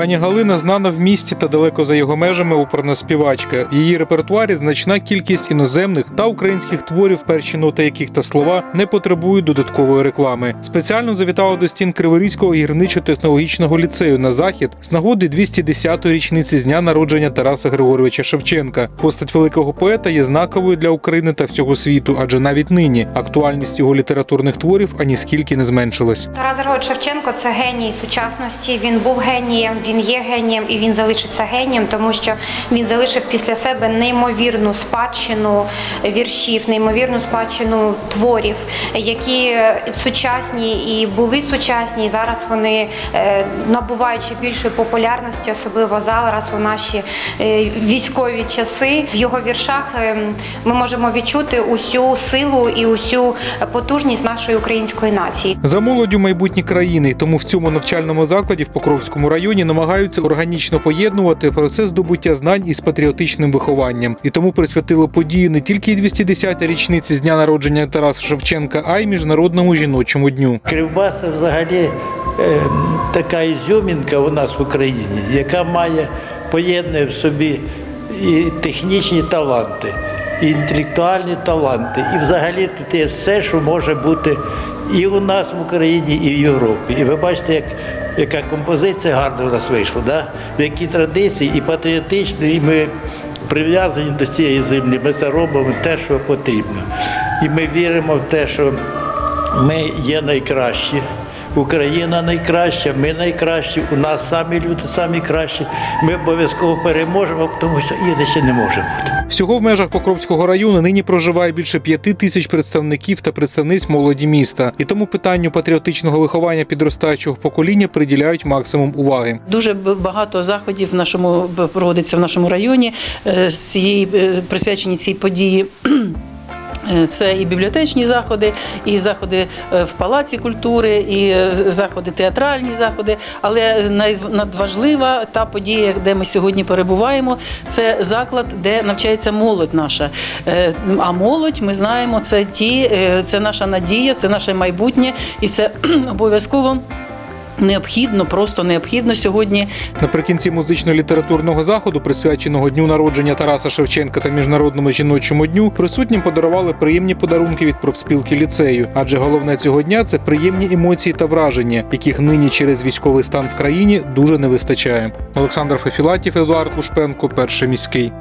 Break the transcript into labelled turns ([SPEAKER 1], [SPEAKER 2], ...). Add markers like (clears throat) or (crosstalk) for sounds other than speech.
[SPEAKER 1] Пані Галина знана в місті та далеко за його межами оперна співачка. В її репертуарі значна кількість іноземних та українських творів, перші ноти яких та слова не потребують додаткової реклами. Спеціально завітала до стін Криворізького гірничо-технологічного ліцею на захід з нагоди 210-ї річниці з дня народження Тараса Григоровича Шевченка. Постать великого поета є знаковою для України та всього світу, адже навіть нині актуальність його літературних творів аніскільки не зменшилась.
[SPEAKER 2] Тарас Григорович Шевченко це геній сучасності. Він був генієм, він є генієм і він залишиться генієм, тому що він залишив після себе неймовірну спадщину віршів, неймовірну спадщину творів, які сучасні і були сучасні, і зараз вони е, набуваючи більшої популярності, особливо зараз у наші е, військові часи. В його віршах е, ми можемо відчути усю силу і усю потужність нашої української нації.
[SPEAKER 1] За молоддю майбутні країни, тому в цьому навчальному закладі в Покровському районі намагаються органічно поєднувати процес здобуття знань із патріотичним вихованням, і тому присвятили подію не тільки 210-ї річниці з дня народження Тараса Шевченка, а й міжнародному жіночому дню.
[SPEAKER 3] Кривбас це взагалі е, така ізюмінка у нас в Україні, яка має поєднує в собі і технічні таланти, інтелектуальні таланти. І взагалі тут є все, що може бути і у нас в Україні, і в Європі. І ви бачите, як, яка композиція гарна у нас вийшла, да? в якій традиції і патріотичні, і ми прив'язані до цієї землі. Ми це робимо те, що потрібно. І ми віримо в те, що ми є найкращі. Україна найкраща, ми найкращі, у нас самі люди самі кращі. Ми обов'язково переможемо, тому що іначе не може бути.
[SPEAKER 1] Всього в межах Покровського району нині проживає більше п'яти тисяч представників та представниць молоді міста, і тому питанню патріотичного виховання підростаючого покоління приділяють максимум уваги.
[SPEAKER 4] Дуже багато заходів в нашому проводиться в нашому районі е, з цієї е, присвячені цій події. (clears throat) Е, Це і бібліотечні заходи, і заходи е, в палаці культури, і е, заходи театральні заходи. Але надважлива та подія, де ми сьогодні перебуваємо, це заклад, де навчається молодь наша. А молодь, ми знаємо, це ті, це наша надія, це наше майбутнє, і це обов'язково. Необхідно, просто необхідно сьогодні
[SPEAKER 1] Наприкінці музично-літературного заходу, присвяченого дню народження Тараса Шевченка та міжнародному жіночому дню, присутнім подарували приємні подарунки від профспілки ліцею. Адже головне цього дня це приємні емоції та враження, яких нині через військовий стан в країні дуже не вистачає. Олександр Фефілатів, Едуард Лушпенко, перший міський.